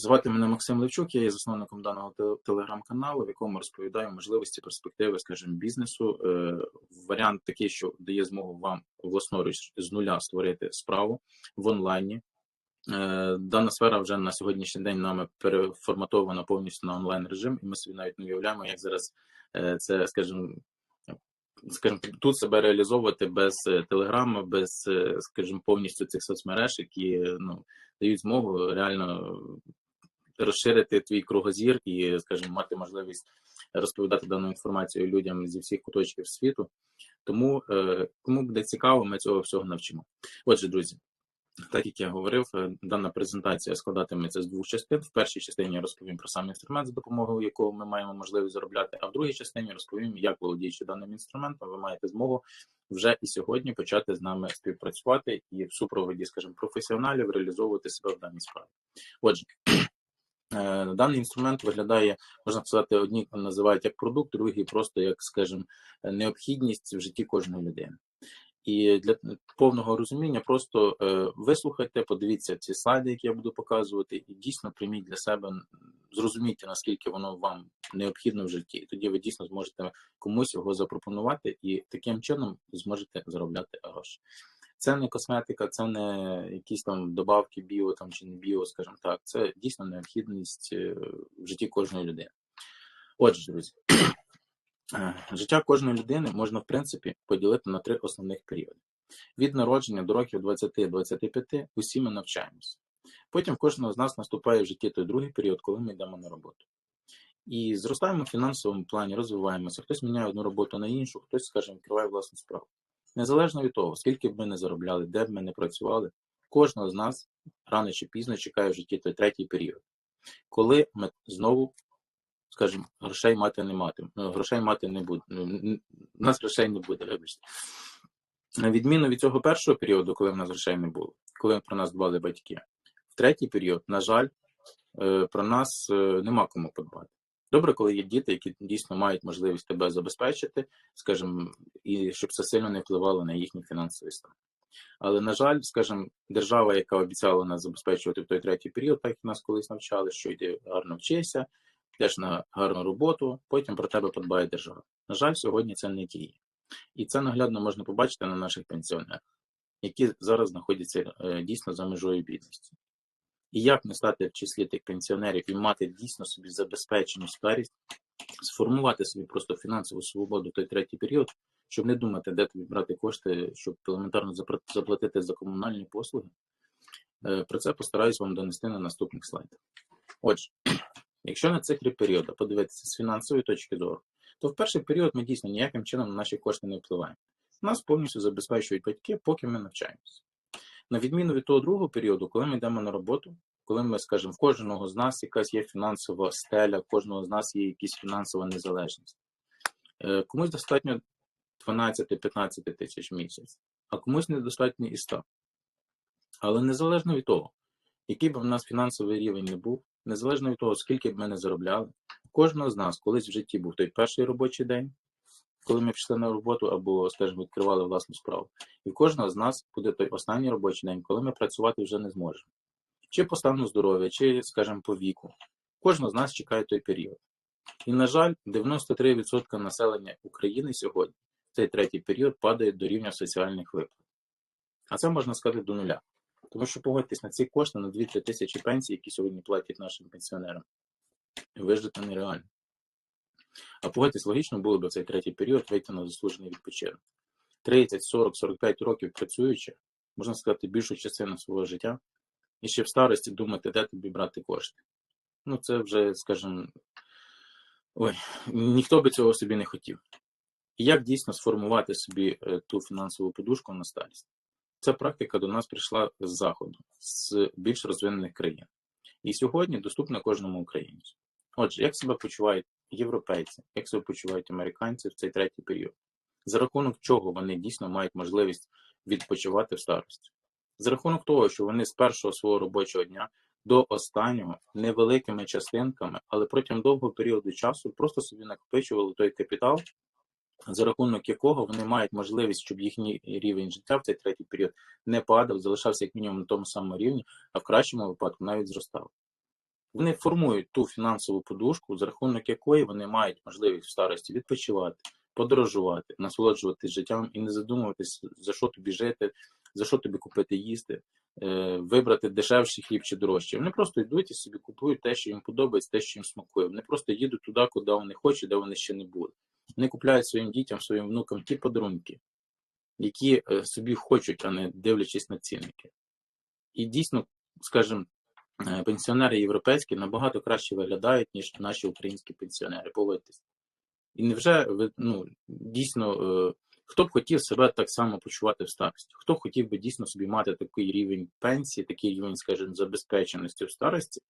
Звати мене Максим Левчук, я є засновником даного те- телеграм-каналу, в якому розповідаю можливості, перспективи, скажімо, бізнесу. Е, Варіант такий, що дає змогу вам власноруч з нуля створити справу в онлайні. Е, Дана сфера вже на сьогоднішній день нами переформатована повністю на онлайн режим, і ми собі навіть не уявляємо, як зараз е, це, скажімо, скажімо, тут себе реалізовувати без телеграми, без, скажімо, повністю цих соцмереж, які ну, дають змогу реально розширити твій кругозір і, скажімо, мати можливість розповідати дану інформацію людям зі всіх куточків світу. Тому е, кому буде цікаво, ми цього всього навчимо. Отже, друзі, так як я говорив, е, дана презентація складатиметься з двох частин. В першій частині я розповім про сам інструмент, за допомогою якого ми маємо можливість заробляти, а в другій частині розповім, як володіючи даним інструментом, ви маєте змогу вже і сьогодні почати з нами співпрацювати і в супроводі, скажімо, професіоналів реалізовувати себе в даній справі. Отже. Е, Даний інструмент виглядає, можна сказати, одні називають як продукт, другі просто як, скажімо, необхідність в житті кожної людини. І для повного розуміння просто е, вислухайте, подивіться ці слайди, які я буду показувати, і дійсно прийміть для себе, зрозумійте, наскільки воно вам необхідно в житті. І тоді ви дійсно зможете комусь його запропонувати і таким чином зможете заробляти гроші. Це не косметика, це не якісь там добавки біо там чи не біо, скажімо так. Це дійсно необхідність е, в житті кожної людини. Отже, друзі, Життя кожної людини можна, в принципі, поділити на три основних періоди. Від народження до років 20-25 усі ми навчаємося. Потім в кожного з нас наступає в житті той другий період, коли ми йдемо на роботу. І зростаємо в фінансовому плані, розвиваємося. Хтось міняє одну роботу на іншу, хтось, скажімо, відкриває власну справу. Незалежно від того, скільки б ми не заробляли, де б ми не працювали, кожного з нас рано чи пізно чекає в житті той третій період, коли ми знову скажімо, грошей мати не мати. Ну, Грошей мати не буде. Ну, У нас грошей не буде, вибачте. На відміну від цього першого періоду, коли в нас грошей не було, коли про нас дбали батьки, в третій період, на жаль, е, про нас е, нема кому подбати. Добре, коли є діти, які дійсно мають можливість тебе забезпечити, скажімо, і щоб це сильно не впливало на їхній фінансовий стан. Але, на жаль, скажімо, держава, яка обіцяла нас забезпечувати в той третій період, так як нас колись навчали, що йди гарно вчися, йдеш на гарну роботу, потім про тебе подбає держава. На жаль, сьогодні це не діє. І це наглядно можна побачити на наших пенсіонерах, які зараз знаходяться е, дійсно за межою бідності. І як не стати в числі тих пенсіонерів і мати дійсно собі забезпечену старість, сформувати собі просто фінансову свободу той третій період, щоб не думати, де тобі брати кошти, щоб елементарно заплатити за комунальні послуги. Е, Про це постараюсь вам донести на наступних слайдах. Отже, якщо на циклі періоду подивитися з фінансової точки зору, то в перший період ми дійсно ніяким чином на наші кошти не впливаємо. Нас повністю забезпечують батьки, поки ми навчаємося. На відміну від того другого періоду, коли ми йдемо на роботу, коли ми, скажімо, в кожного з нас якась є фінансова стеля, в кожного з нас є якась фінансова незалежність. Е, Комусь достатньо 12-15 тисяч в місяць, а комусь недостатньо і 100. Але незалежно від того, який би в нас фінансовий рівень не був, незалежно від того, скільки б ми не заробляли, кожного з нас колись в житті був той перший робочий день, коли ми пішли на роботу або, скажімо, відкривали власну справу. І в кожного з нас буде той останній робочий день, коли ми працювати вже не зможемо. Чи по стану здоров'я, чи, скажімо, по віку. Кожного з нас чекає той період. І, на жаль, 93% населення України сьогодні в цей третій період падає до рівня соціальних виплат. А це можна сказати до нуля. Тому що погодьтесь на ці кошти на 2-3 тисячі пенсій, які сьогодні платять нашим пенсіонерам. Вижити нереально. А погодьтесь, логічно було б цей третій період вийти на заслужений відпочинок. 30, 40, 45 років працюючи, можна сказати, більшу частину свого життя, і ще в старості думати, де тобі брати кошти. Ну, це вже, скажімо, ой, ніхто би цього собі не хотів. І як дійсно сформувати собі е, ту фінансову подушку на старість? Ця практика до нас прийшла з заходу, з більш розвинених країн. І сьогодні доступна кожному українцю. Отже, як себе почувають європейці, як себе почувають американці в цей третій період? За рахунок чого вони дійсно мають можливість відпочивати в старості? За рахунок того, що вони з першого свого робочого дня до останнього невеликими частинками, але протягом довгого періоду часу просто собі накопичували той капітал, за рахунок якого вони мають можливість, щоб їхній рівень життя в цей третій період не падав, залишався як мінімум на тому самому рівні, а в кращому випадку навіть зростав. Вони формують ту фінансову подушку, за рахунок якої вони мають можливість в старості відпочивати, подорожувати, насолоджуватись життям і не задумуватись, за що тобі жити, за що тобі купити їсти, е, вибрати дешевший хліб чи дорожче. Вони просто йдуть і собі купують те, що їм подобається, те, що їм смакує. Вони просто їдуть туди, куди вони хочуть, де вони ще не були. Вони купляють своїм дітям, своїм внукам ті подарунки, які е, собі хочуть, а не дивлячись на цінники. І дійсно, скажімо, пенсіонери європейські набагато краще виглядають, ніж наші українські пенсіонери. Погодьтесь. І невже ви ну, дійсно е, хто б хотів себе так само почувати в старості? Хто хотів би дійсно собі мати такий рівень пенсії, такий рівень, скажімо, забезпеченості в старості,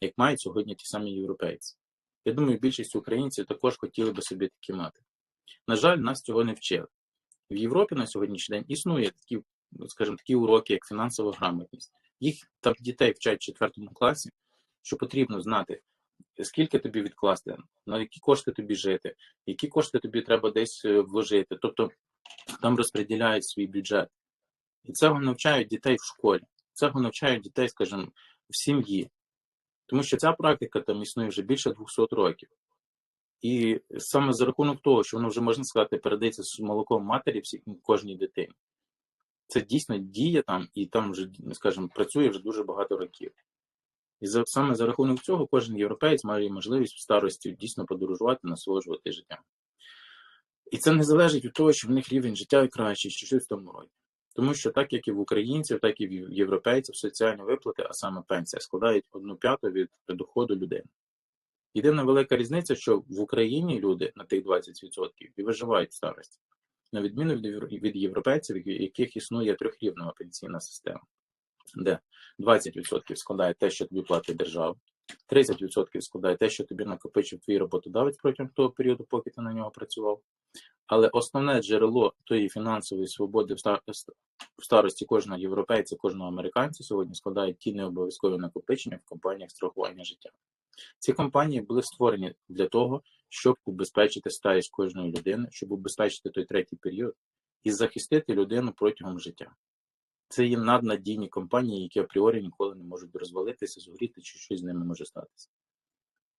як мають сьогодні ті самі європейці? Я думаю, більшість українців також хотіли би собі такі мати. На жаль, нас цього не вчили. В Європі на сьогоднішній день існує такі, скажімо, такі уроки, як фінансова грамотність. Їх там дітей вчать в четвертому класі, що потрібно знати, скільки тобі відкласти, на які кошти тобі жити, які кошти тобі треба десь е, вложити. Тобто там розподіляють свій бюджет. І цього навчають дітей в школі, цього навчають дітей, скажімо, в сім'ї. Тому що ця практика там існує вже більше 200 років. І саме за рахунок того, що воно вже можна сказати, передається з молоком матері всі, кожній дитині. Це дійсно діє там, і там вже, скажімо, працює вже дуже багато років. І за, саме за рахунок цього кожен європеєць має можливість в старості дійсно подорожувати, насолоджувати життям. І це не залежить від того, що в них рівень життя кращий, чи щось в тому роді. Тому що так як і в українців, так і в європейців соціальні виплати, а саме пенсія, складають одну п'яту від доходу людини. Єдина велика різниця, що в Україні люди на тих 20% і виживають в старості, на відміну від європейців, в яких існує трьохрівнева пенсійна система, де 20% складає те, що тобі платить держава, 30% складає те, що тобі накопичив твій роботодавець протягом того періоду, поки ти на нього працював. Але основне джерело тої фінансової свободи в старості кожного європейця, кожного американця сьогодні складають ті необов'язкові накопичення в компаніях страхування життя. Ці компанії були створені для того, щоб убезпечити старість кожної людини, щоб убезпечити той третій період і захистити людину протягом життя. Це є наднадійні компанії, які апріорі ніколи не можуть розвалитися, згоріти чи щось з ними може статися.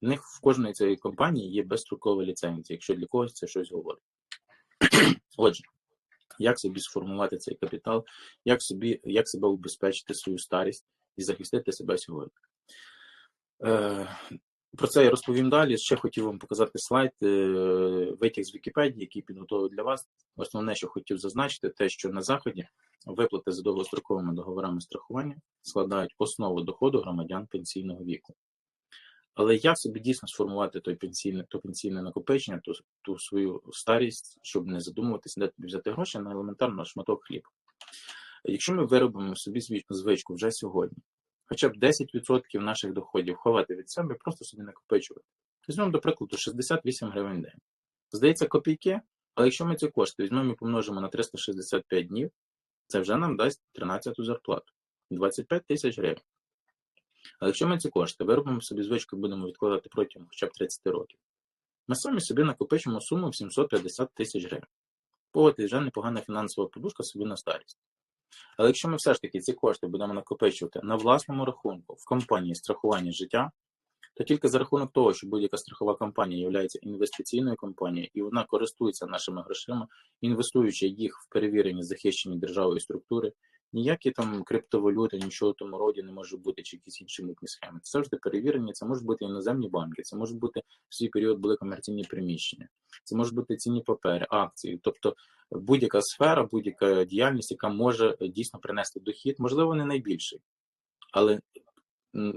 В них в кожної цієї компанії є безстрокові ліцензії, якщо для когось це щось говорить. Отже, як собі сформувати цей капітал, як собі, як себе убезпечити свою старість і захистити себе сьогодні? Е, про це я розповім далі. Ще хотів вам показати слайд, е, витяг з Вікіпедії, який підготовив для вас. Основне, що хотів зазначити, те, що на Заході виплати за довгостроковими договорами страхування складають основу доходу громадян пенсійного віку. Але як собі дійсно сформувати той пенсійне, то пенсійне накопичення, ту, ту свою старість, щоб не задумуватися, де тобі взяти гроші на елементарно шматок хліба. Якщо ми виробимо собі звичку вже сьогодні, хоча б 10% наших доходів ховати від себе, просто собі накопичувати. Візьмемо, до прикладу, 68 гривень в день. Здається, копійки, але якщо ми ці кошти візьмемо і помножимо на 365 днів, це вже нам дасть 13 зарплату 25 тисяч гривень. Але якщо ми ці кошти виробимо собі звичку будемо відкладати протягом хоча б 30 років, ми самі собі накопичимо суму в 750 тисяч гривень. Погодьте, вже непогана фінансова подушка собі на старість. Але якщо ми все ж таки ці кошти будемо накопичувати на власному рахунку в компанії страхування життя, то тільки за рахунок того, що будь-яка страхова компанія є інвестиційною компанією, і вона користується нашими грошима, інвестуючи їх в перевірені захищені державою структури, ніякі там криптовалюти, нічого в тому роді не може бути, чи якісь інші митні схеми. Це завжди перевірені, це можуть бути іноземні банки, це можуть бути в свій період були комерційні приміщення, це можуть бути цінні папери, акції, тобто будь-яка сфера, будь-яка діяльність, яка може дійсно принести дохід, можливо, не найбільший, але,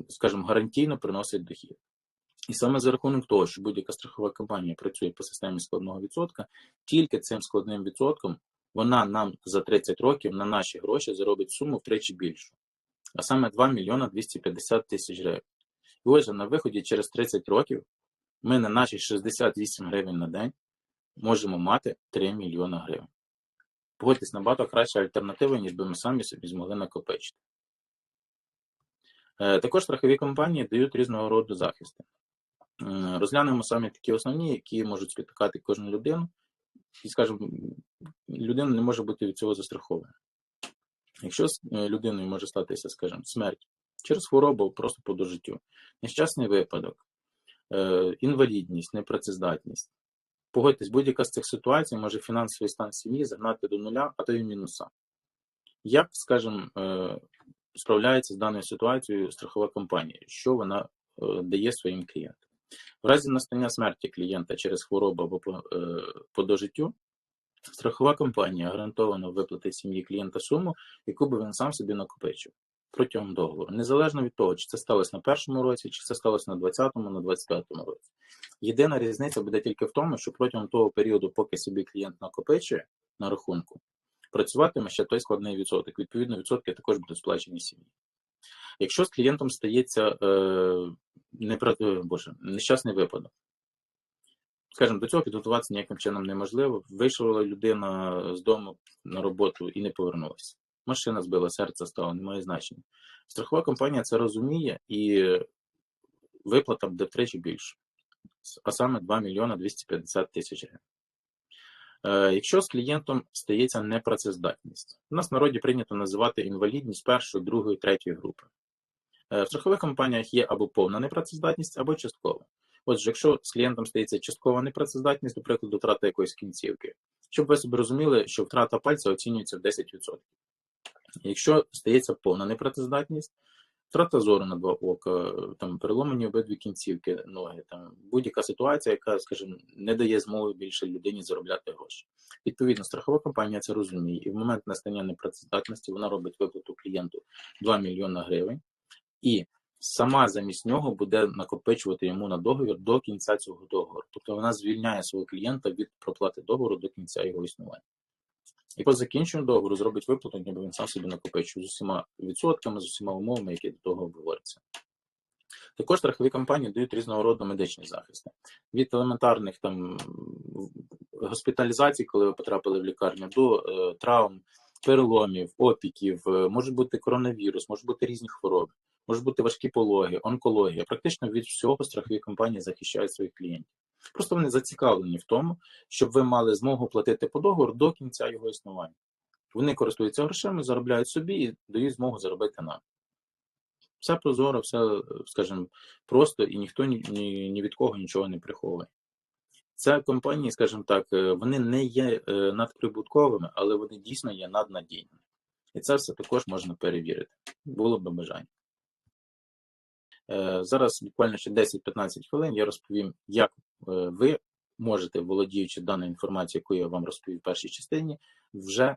скажімо, гарантійно приносить дохід. І саме за рахунок того, що будь-яка страхова компанія працює по системі складного відсотка, тільки цим складним відсотком вона нам за 30 років на наші гроші заробить суму втричі більшу, а саме 2 мільйона 250 тисяч гривень. І отже, на виході через 30 років ми на наші 68 гривень на день можемо мати 3 мільйона гривень. Погодьтесь, набагато краща альтернатива, ніж би ми самі собі змогли накопичити. Е, також страхові компанії дають різного роду захисти. Розглянемо саме такі основні, які можуть спіткати кожну людину, і, скажімо, людина не може бути від цього застрахована. Якщо з е, людиною може статися, скажімо, смерть через хворобу просто по дожиттю, нещасний випадок, е, інвалідність, непрацездатність. Погодьтесь, будь-яка з цих ситуацій може фінансовий стан сім'ї загнати до нуля, а то й мінуса. Як, скажімо, е, справляється з даною ситуацією страхова компанія, що вона дає своїм клієнтам? В разі настання смерті клієнта через хворобу або по дожиттю, страхова компанія гарантовано виплатить сім'ї клієнта суму, яку би він сам собі накопичив протягом договору, незалежно від того, чи це сталося на першому році, чи це сталося на 20-му, на 25-му році. Єдина різниця буде тільки в тому, що протягом того періоду, поки собі клієнт накопичує на рахунку, працюватиме ще той складний відсоток. Відповідно, відсотки також будуть сплачені сім'ї. Якщо з клієнтом стається е, непра... е, Боже, нещасний випадок, скажімо, до цього підготуватися ніяким чином неможливо. Вийшла людина з дому на роботу і не повернулася. Машина збила, серце стало, немає значення. Страхова компанія це розуміє і виплата буде втричі більше, а саме 2 мільйона 250 тисяч гривень. Е, Якщо з клієнтом стається непрацездатність, у нас в народі прийнято називати інвалідність першої, другої, третьої групи. Е, В страхових компаніях є або повна непрацездатність, або часткова. Отже, якщо з клієнтом стається часткова непрацездатність, до прикладу, втрата якоїсь кінцівки, щоб ви собі розуміли, що втрата пальця оцінюється в 10%. Якщо стається повна непрацездатність, втрата зору на два ока, там переломані обидві кінцівки, ноги, там будь-яка ситуація, яка, скажімо, не дає змоги більше людині заробляти гроші. Відповідно, страхова компанія це розуміє, і в момент настання непрацездатності вона робить виплату клієнту 2 мільйона гривень, і сама замість нього буде накопичувати йому на договір до кінця цього договору. Тобто вона звільняє свого клієнта від проплати договору до кінця його існування. І по закінченню договору зробить виплату, ніби він сам собі накопичує з усіма відсотками, з усіма умовами, які до того обговорюються. Також страхові компанії дають різного роду медичні захисти. Від елементарних там госпіталізацій, коли ви потрапили в лікарню, до е, травм, переломів, опіків, е, може бути коронавірус, може бути різні хвороби, можуть бути важкі пологи, онкологія. Практично від всього страхові компанії захищають своїх клієнтів. Просто вони зацікавлені в тому, щоб ви мали змогу платити по договору до кінця його існування. Вони користуються грошима, заробляють собі і дають змогу заробити нам. Все прозоро, все, скажімо, просто і ніхто ні, ні, ні від кого нічого не приховує. Це компанії, скажімо так, е, вони не є е, надприбутковими, але вони дійсно є наднадійними. І це все також можна перевірити. Було би бажання. Е, Зараз буквально ще 10-15 хвилин я розповім, як е, ви можете, володіючи даною інформацією, яку я вам розповів в першій частині, вже е,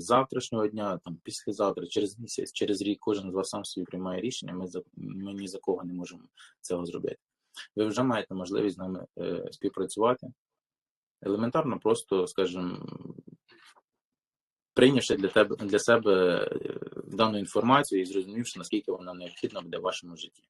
з завтрашнього дня, там післязавтра, через місяць, через рік, кожен з вас сам собі приймає рішення. Ми за ми ні за кого не можемо цього зробити. Ви вже маєте можливість з нами співпрацювати. Елементарно, просто, скажімо, прийнявши для тебе для себе дану інформацію і зрозумівши, наскільки вона необхідна буде в вашому житті,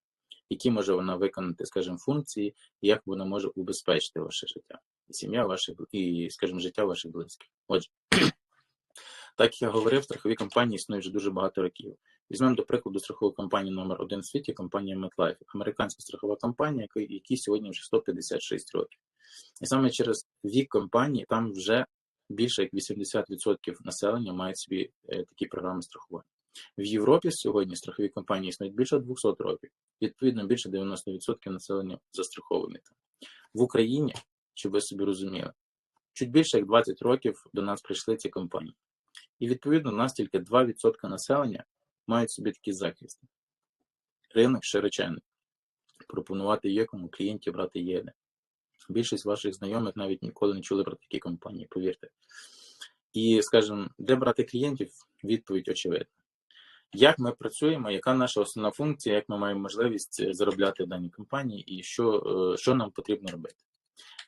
які може вона виконати, скажімо, функції, і як вона може убезпечити ваше життя, і сім'я ваших і, скажімо, життя ваших близьких. Отже, так як я говорив, страхові компанії існують вже дуже багато років. Візьмемо, до прикладу, страхову компанію номер один в світі, компанія MetLife, американська страхова компанія, якій сьогодні вже 156 років. І саме через вік компанії там вже більше як 80% населення мають собі е, такі програми страхування. В Європі сьогодні страхові компанії існують більше 200 років. Відповідно, більше 90% населення застраховані там. В Україні, щоб ви собі розуміли, чуть більше як 20 років до нас прийшли ці компанії. І відповідно, у нас тільки 2% населення мають собі такі захисти. Ринок широченний. Пропонувати є кому клієнтів брати є. Більшість ваших знайомих навіть ніколи не чули про такі компанії, повірте. І, скажімо, де брати клієнтів, відповідь очевидна. Як ми працюємо, яка наша основна функція, як ми маємо можливість заробляти в даній компанії, і що, що нам потрібно робити?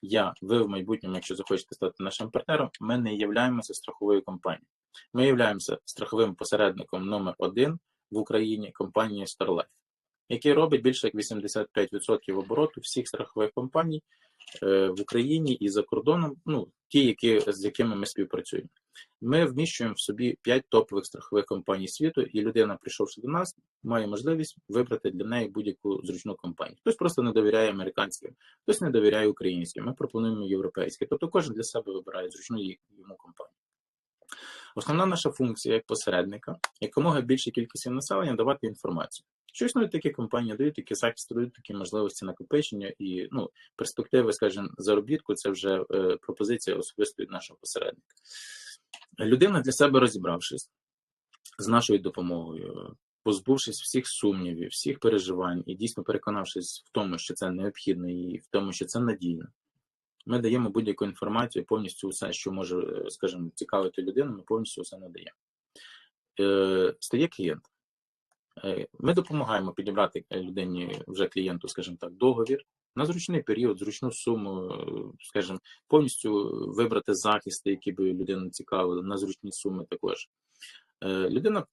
Я, ви в майбутньому, якщо захочете стати нашим партнером, ми не являємося страховою компанією. Ми являємося страховим посередником номер один в Україні компанії StarLife, який робить більше як 85% обороту всіх страхових компаній в Україні і за кордоном, ну ті, які з якими ми співпрацюємо. Ми вміщуємо в собі 5 топових страхових компаній світу, і людина, прийшовши до нас, має можливість вибрати для неї будь-яку зручну компанію. Хтось просто не довіряє американським, хтось не довіряє українським. Ми пропонуємо європейські. Тобто кожен для себе вибирає зручну йому компанію. Основна наша функція як посередника, якомога більшій кількості населення давати інформацію. Що існують такі компанії, дають такі захисти, дають такі можливості накопичення і ну, перспективи, скажімо, заробітку це вже е, пропозиція особисто від нашого посередника. Людина для себе розібравшись з нашою допомогою, позбувшись всіх сумнівів, всіх переживань і дійсно переконавшись в тому, що це необхідно, і в тому, що це надійно. Ми даємо будь-яку інформацію, повністю все, що може, е, скажімо, цікавити людину, ми повністю все надаємо. Е, Стає клієнт. Е, Ми допомагаємо підібрати людині вже клієнту, скажімо так, договір на зручний період, зручну суму, е, скажімо, повністю вибрати захисти, які би людину цікавили, на зручні суми також. Е, Людина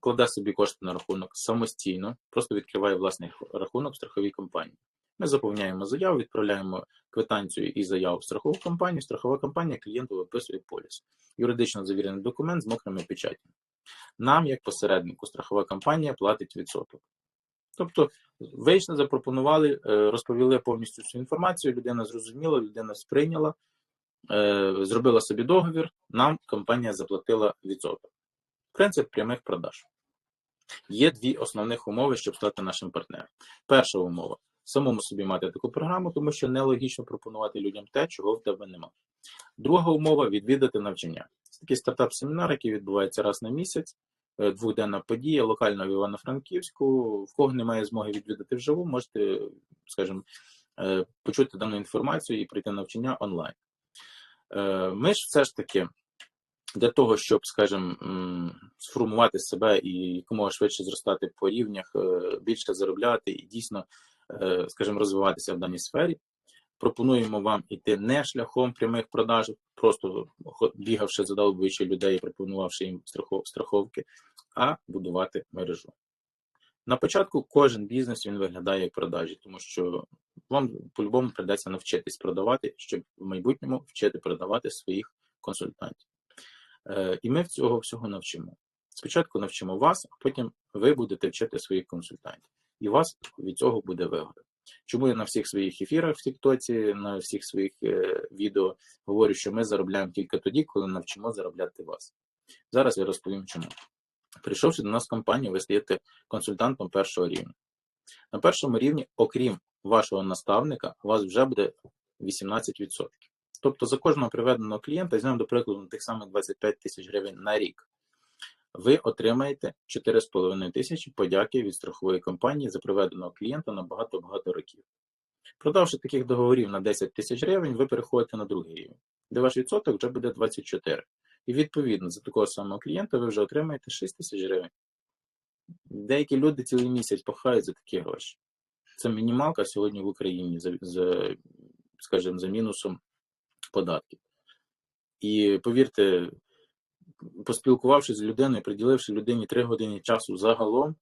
кладе собі кошти на рахунок самостійно, просто відкриває власний рахунок в страховій компанії. Ми заповняємо заяву, відправляємо квитанцію і заяву в страхову компанію. Страхова компанія клієнту виписує поліс. Юридично завірений документ з мокрими печатями. Нам, як посереднику, страхова компанія платить відсоток. Тобто, вийшли, запропонували, е, розповіли повністю всю інформацію, людина зрозуміла, людина сприйняла, е, зробила собі договір, нам компанія заплатила відсоток. Принцип прямих продаж. Є дві основних умови, щоб стати нашим партнером. Перша умова самому собі мати таку програму, тому що нелогічно пропонувати людям те, чого в тебе немає. Друга умова відвідати навчання. Це такий стартап-семінар, який відбувається раз на місяць, е, двохденна подія, локальна в Івано-Франківську. В кого немає змоги відвідати вживу, можете, скажімо, е, почути дану інформацію і прийти навчання онлайн. Е, Ми ж все ж таки для того, щоб, скажімо, сформувати себе і якомога швидше зростати по рівнях, більше заробляти і дійсно, скажімо, розвиватися в даній сфері, пропонуємо вам іти не шляхом прямих продаж, просто бігавши, задовбуючи людей, пропонувавши їм страховки, а будувати мережу. На початку кожен бізнес він виглядає як продажі, тому що вам по-любому придеться навчитись продавати, щоб в майбутньому вчити продавати своїх консультантів. Е, І ми цього всього навчимо. Спочатку навчимо вас, а потім ви будете вчити своїх консультантів. І вас від цього буде вигода. Чому я на всіх своїх ефірах в Тіктоці, на всіх своїх е, відео говорю, що ми заробляємо тільки тоді, коли навчимо заробляти вас. Зараз я розповім чому. Прийшовши до нас в компанію, ви стаєте консультантом першого рівня. На першому рівні, окрім вашого наставника, у вас вже буде 18%. Тобто за кожного приведеного клієнта, візьмемо, до прикладу, тих самих 25 тисяч гривень на рік, ви отримаєте 4,5 тисячі подяки від страхової компанії за приведеного клієнта на багато-багато років. Продавши таких договорів на 10 тисяч гривень, ви переходите на другий рівень, де ваш відсоток вже буде 24. І відповідно за такого самого клієнта ви вже отримаєте 6 тисяч гривень. Деякі люди цілий місяць пахають за такі гроші. Це мінімалка сьогодні в Україні за, за скажімо, за мінусом податків. І повірте, поспілкувавшись з людиною, приділивши людині 3 години часу загалом,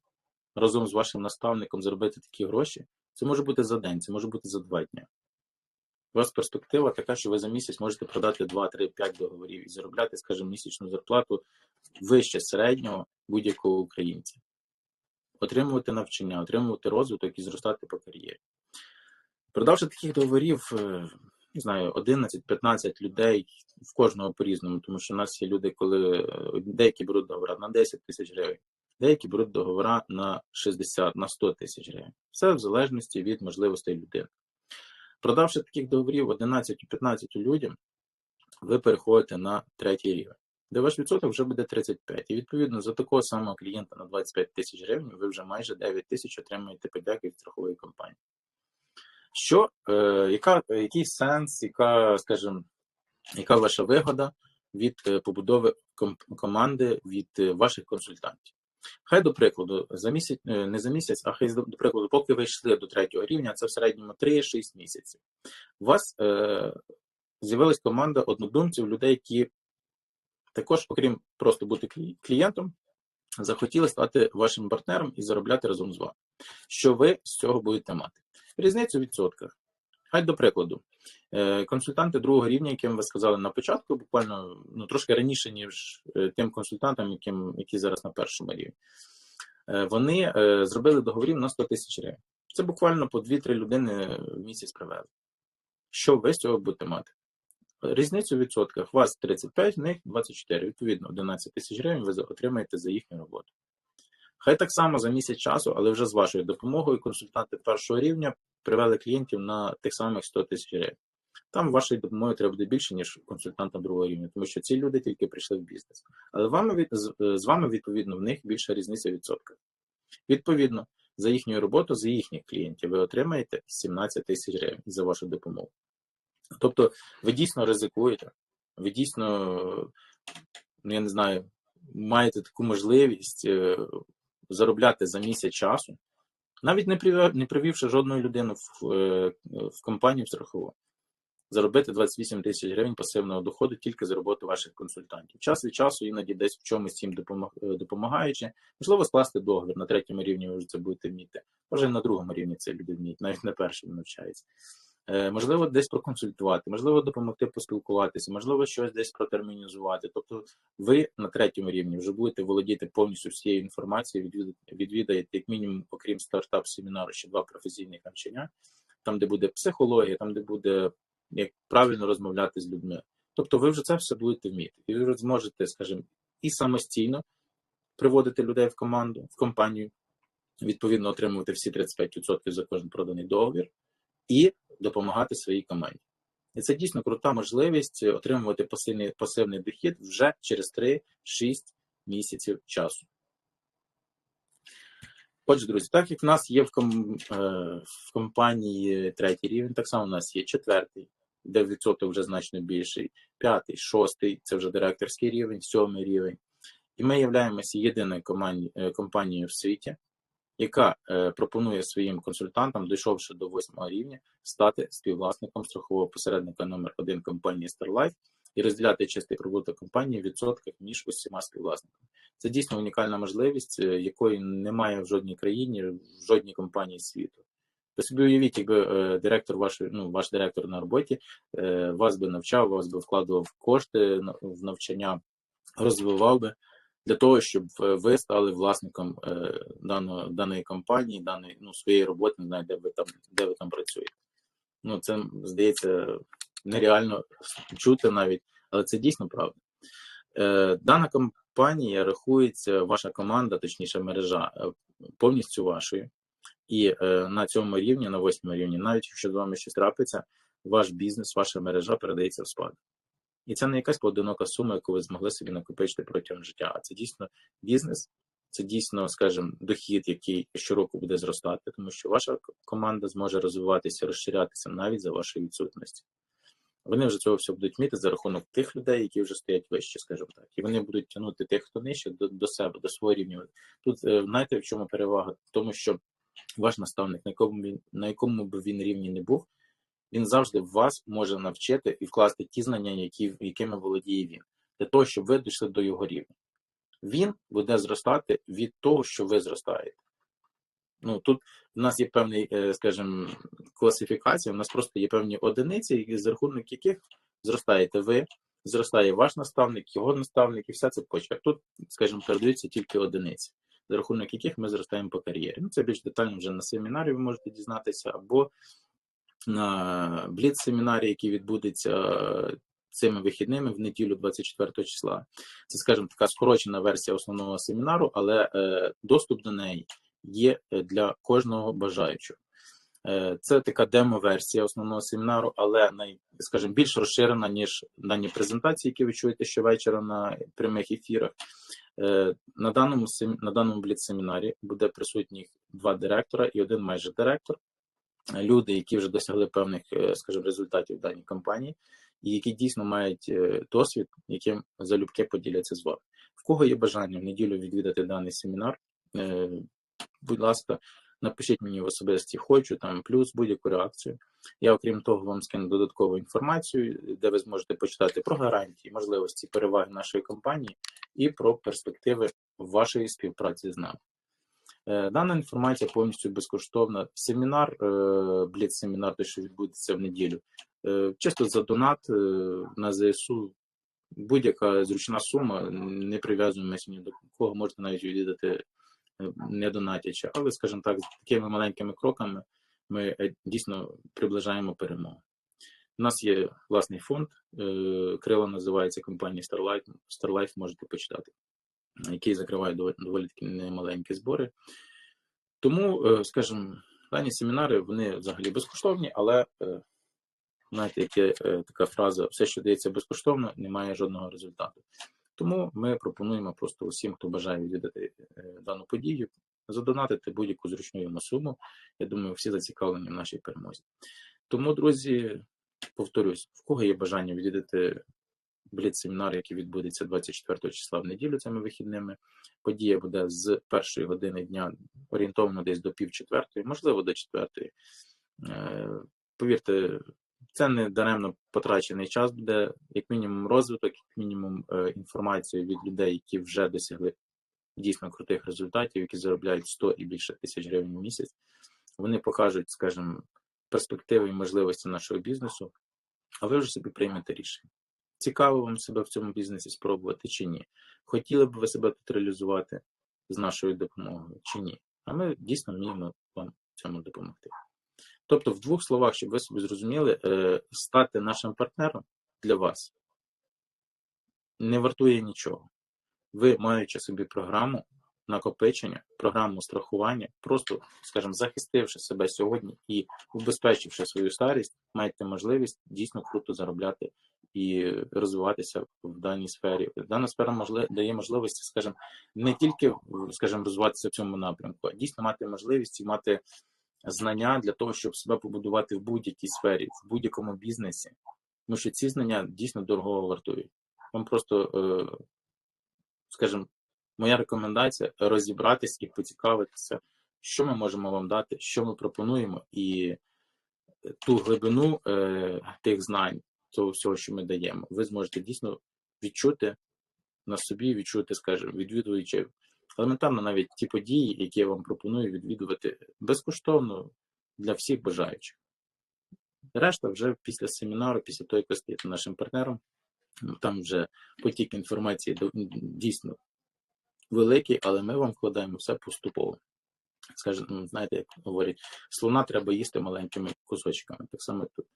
разом з вашим наставником заробити такі гроші, це може бути за день, це може бути за два дні. У вас перспектива така, що ви за місяць можете продати 2, 3, 5 договорів і заробляти, скажімо, місячну зарплату вище середнього будь-якого українця. Отримувати навчання, отримувати розвиток і зростати по кар'єрі. Продавши таких договорів, е, не знаю, 11-15 людей в кожного по-різному, тому що у нас є люди, коли е, деякі беруть договори на 10 тисяч гривень, деякі беруть договори на 60, на 100 тисяч гривень. Все в залежності від можливостей людини. Продавши таких договорів 11-15 людям, ви переходите на третій рівень, де ваш відсоток вже буде 35. І відповідно за такого самого клієнта на 25 тисяч гривень ви вже майже 9 тисяч отримуєте подяки від страхової компанії. Що, е, яка, який сенс, яка, скажімо, яка ваша вигода від е, побудови ком- команди від е, ваших консультантів? Хай до прикладу, за місяць, е, не за місяць, а хай до прикладу, поки ви йшли до третього рівня, це в середньому 3-6 місяців. У вас е, з'явилась команда однодумців, людей, які також, окрім просто бути клієнтом, захотіли стати вашим партнером і заробляти разом з вами. Що ви з цього будете мати? Різницю в відсотках. Хай до прикладу, е, консультанти другого рівня, яким ви сказали на початку, буквально ну, трошки раніше, ніж е, тим консультантам, яким, які зараз на першому рівні, е, вони зробили договорів на 100 тисяч гривень. Це буквально по 2-3 людини в місяць привели. Що ви з цього будете мати? Різницю в відсотках. Вас 35, в них 24. Відповідно, 11 тисяч гривень ви отримаєте за їхню роботу. Хай так само за місяць часу, але вже з вашою допомогою консультанти першого рівня привели клієнтів на тих самих 100 тисяч гривень. Там вашої допомоги треба буде більше, ніж консультантам другого рівня, тому що ці люди тільки прийшли в бізнес. Але вами з, вами, відповідно, в них більша різниця в відсотках. Відповідно, за їхню роботу, за їхніх клієнтів ви отримаєте 17 тисяч гривень за вашу допомогу. Тобто, ви дійсно ризикуєте, ви дійсно, ну я не знаю, маєте таку можливість е, заробляти за місяць часу, навіть не привів- не привівши жодної людини в, е, в компанію в страхову. Заробити 28 тисяч гривень пасивного доходу тільки за роботу ваших консультантів. Час від часу іноді десь в чомусь їм е, допомагаючи. Можливо, скласти договір на третьому рівні ви вже це будете вміти. Може, на другому рівні це люди вміють, навіть на першому навчаються. Е, Можливо, десь проконсультувати, можливо, допомогти поспілкуватися, можливо, щось десь протермінізувати. Тобто, ви на третьому рівні вже будете володіти повністю всією інформацією, відвідаєте, як мінімум, окрім стартап-семінару, ще два професійних навчання, там, де буде психологія, там, де буде як правильно розмовляти з людьми. Тобто, ви вже це все будете вміти, і ви зможете, скажімо, і самостійно приводити людей в команду, в компанію, відповідно отримувати всі 35% за кожен проданий договір, і допомагати своїй команді. І це дійсно крута можливість отримувати пасивний, пасивний дохід вже через 3-6 місяців часу. Отже, друзі, так як в нас є в, ком, е, в компанії третій рівень, так само у нас є четвертий, де відсоток вже значно більший, п'ятий, шостий це вже директорський рівень, сьомий рівень. І ми являємося єдиною е, компанією в світі, яка е, пропонує своїм консультантам, дійшовши до восьмого рівня, стати співвласником страхового посередника номер 1 компанії StarLife і розділяти чистий прибуток компанії в відсотках між усіма співвласниками. Це дійсно унікальна можливість, е, якої немає в жодній країні, в жодній компанії світу. Ви собі уявіть, якби е, директор вашої, ну, ваш директор на роботі вас би навчав, вас би вкладував кошти в навчання, розвивав би для того, щоб е, ви стали власником е, даної, даної компанії, даної ну, своєї роботи, не знаю, де ви там, де ви там працюєте. Ну, це здається нереально чути навіть, але це дійсно правда. Е, Дана компанія рахується, ваша команда, точніше мережа, повністю вашою. І на цьому рівні, на восьмому рівні, навіть якщо з вами щось трапиться, ваш бізнес, ваша мережа передається в спадок. І це не якась поодинока сума, яку ви змогли собі накопичити протягом життя, а це дійсно бізнес, це дійсно, скажімо, дохід, який щороку буде зростати, тому що ваша команда зможе розвиватися, розширятися навіть за вашої відсутності. Вони вже цього все будуть вміти за рахунок тих людей, які вже стоять вище, скажімо так, і вони будуть тягнути тих, хто нижче, до, до себе, до свого рівня. Тут е, знаєте, в чому перевага? В тому, що ваш наставник, на якому він на якому б він рівні не був, він завжди вас може навчити і вкласти ті знання, які, якими володіє він, для того, щоб ви дійшли до його рівня. Він буде зростати від того, що ви зростаєте. Ну тут в нас є певний, е, скажімо, класифікація, у нас просто є певні одиниці, за рахунок яких зростаєте ви, зростає ваш наставник, його наставник, і вся цепочка. Тут, скажімо, передаються тільки одиниці, за рахунок яких ми зростаємо по кар'єрі. Ну, це більш детально вже на семінарі ви можете дізнатися, або бліц-семінарі, який відбудеться е, цими вихідними в неділю 24 числа. Це, скажімо, така скорочена версія основного семінару, але е, доступ до неї є е, для кожного бажаючого. Це така демо-версія основного семінару, але най, скажімо, більш розширена, ніж дані презентації, які ви чуєте щовечора на прямих ефірах. На даному на даному бліц-семінарі буде присутніх два директора і один майже директор. Люди, які вже досягли певних, е, скажімо, результатів даній компанії, і які дійсно мають е, досвід, яким залюбки поділяться з вами. В кого є бажання в неділю відвідати даний семінар, е, будь ласка, напишіть мені в особисті хочу там плюс будь-яку реакцію. Я, окрім того, вам скину додаткову інформацію, де ви зможете почитати про гарантії, можливості, переваги нашої компанії і про перспективи вашої співпраці з нами. Е, Дана інформація повністю безкоштовна. Семінар, е, бліц-семінар, той, що відбудеться в неділю, е, чисто за донат на ЗСУ. Будь-яка зручна сума, не прив'язуємося ні до кого, можете навіть відвідати не донатячи, але, скажімо так, з такими маленькими кроками ми дійсно приближаємо перемогу. У нас є власний фонд, крила називається компанія Starlight. Starlife можете почитати. Який закриває доволі, такі немаленькі збори. Тому, е, скажімо, дані семінари вони взагалі безкоштовні, але е, знаєте, як є е, така фраза: все, що дається безкоштовно, не має жодного результату. Тому ми пропонуємо просто усім, хто бажає відвідати дану подію, задонатити будь-яку зручну йому суму. Я думаю, всі зацікавлені в нашій перемозі. Тому, друзі, повторюсь, в кого є бажання відвідати бліц-семінар, який відбудеться 24 числа в неділю цими вихідними. Подія буде з першої години дня орієнтовно десь до пів четвертої, можливо, до четвертої. Е, Повірте, це не даремно потрачений час буде, як мінімум, розвиток, як мінімум е, інформацію від людей, які вже досягли дійсно крутих результатів, які заробляють 100 і більше тисяч гривень в місяць. Вони покажуть, скажімо, перспективи і можливості нашого бізнесу, а ви вже собі приймете рішення. Цікаво вам себе в цьому бізнесі спробувати чи ні? Хотіли б ви себе тут реалізувати з нашою допомогою чи ні? А ми дійсно вміємо вам цьому допомогти. Тобто, в двох словах, щоб ви собі зрозуміли, е, стати нашим партнером для вас не вартує нічого. Ви, маючи собі програму накопичення, програму страхування, просто, скажімо, захистивши себе сьогодні і убезпечивши свою старість, маєте можливість дійсно круто заробляти і розвиватися в даній сфері. Дана сфера можли, дає можливості, скажімо, не тільки скажімо, розвиватися в цьому напрямку, а дійсно мати можливість мати знання для того, щоб себе побудувати в будь-якій сфері, в будь-якому бізнесі. Тому що ці знання дійсно дорого вартують. Вам просто, е, скажімо, моя рекомендація розібратись і поцікавитися, що ми можемо вам дати, що ми пропонуємо, і ту глибину е, тих знань, того всього, що ми даємо, ви зможете дійсно відчути на собі, відчути, скажімо, відвідуючи елементарно навіть ті події, які я вам пропоную відвідувати безкоштовно для всіх бажаючих. Решта вже після семінару, після того, як ви стаєте нашим партнером, там вже потік інформації дійсно великий, але ми вам вкладаємо все поступово. Скажімо, знаєте, як говорять, слона треба їсти маленькими кусочками. Так само тут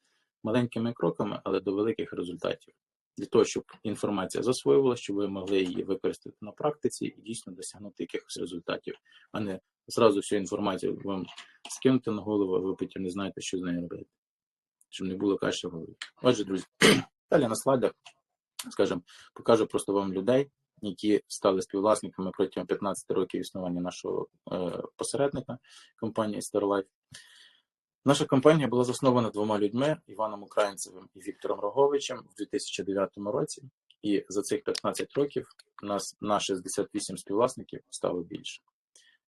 маленькими кроками, але до великих результатів. Для того, щоб інформація засвоювалася, щоб ви могли її використати на практиці і дійсно досягнути якихось результатів, а не зразу всю інформацію вам скинути на голову, а ви потім не знаєте, що з нею робити. Щоб не було каші в голові. Отже, друзі, далі на слайдах, скажімо, покажу просто вам людей, які стали співвласниками протягом 15 років існування нашого е, посередника компанії StarLife. Наша компанія була заснована двома людьми Іваном Українцевим і Віктором Роговичем в 2009 році. І за цих 15 років нас на 68 співвласників стало більше.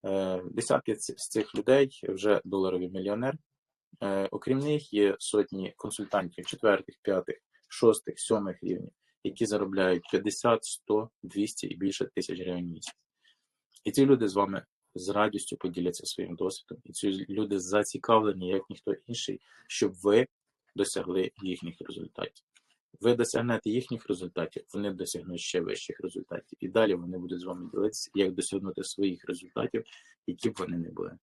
Е, Десятки з цих людей вже доларові мільйонери. Е, Окрім них є сотні консультантів четвертих, п'ятих, шостих, сьомих рівнів, які заробляють 50, 100, 200 і більше тисяч гривень місяць. І ці люди з вами з радістю поділяться своїм досвідом. І ці люди зацікавлені, як ніхто інший, щоб ви досягли їхніх результатів. Ви досягнете їхніх результатів, вони досягнуть ще вищих результатів. І далі вони будуть з вами ділитися, як досягнути своїх результатів, які б вони не були.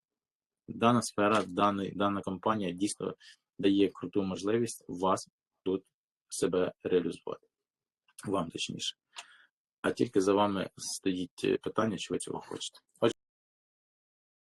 Дана сфера, дана, дана компанія дійсно дає круту можливість вас тут себе реалізувати. Вам точніше. А тільки за вами стоїть питання, чи ви цього хочете.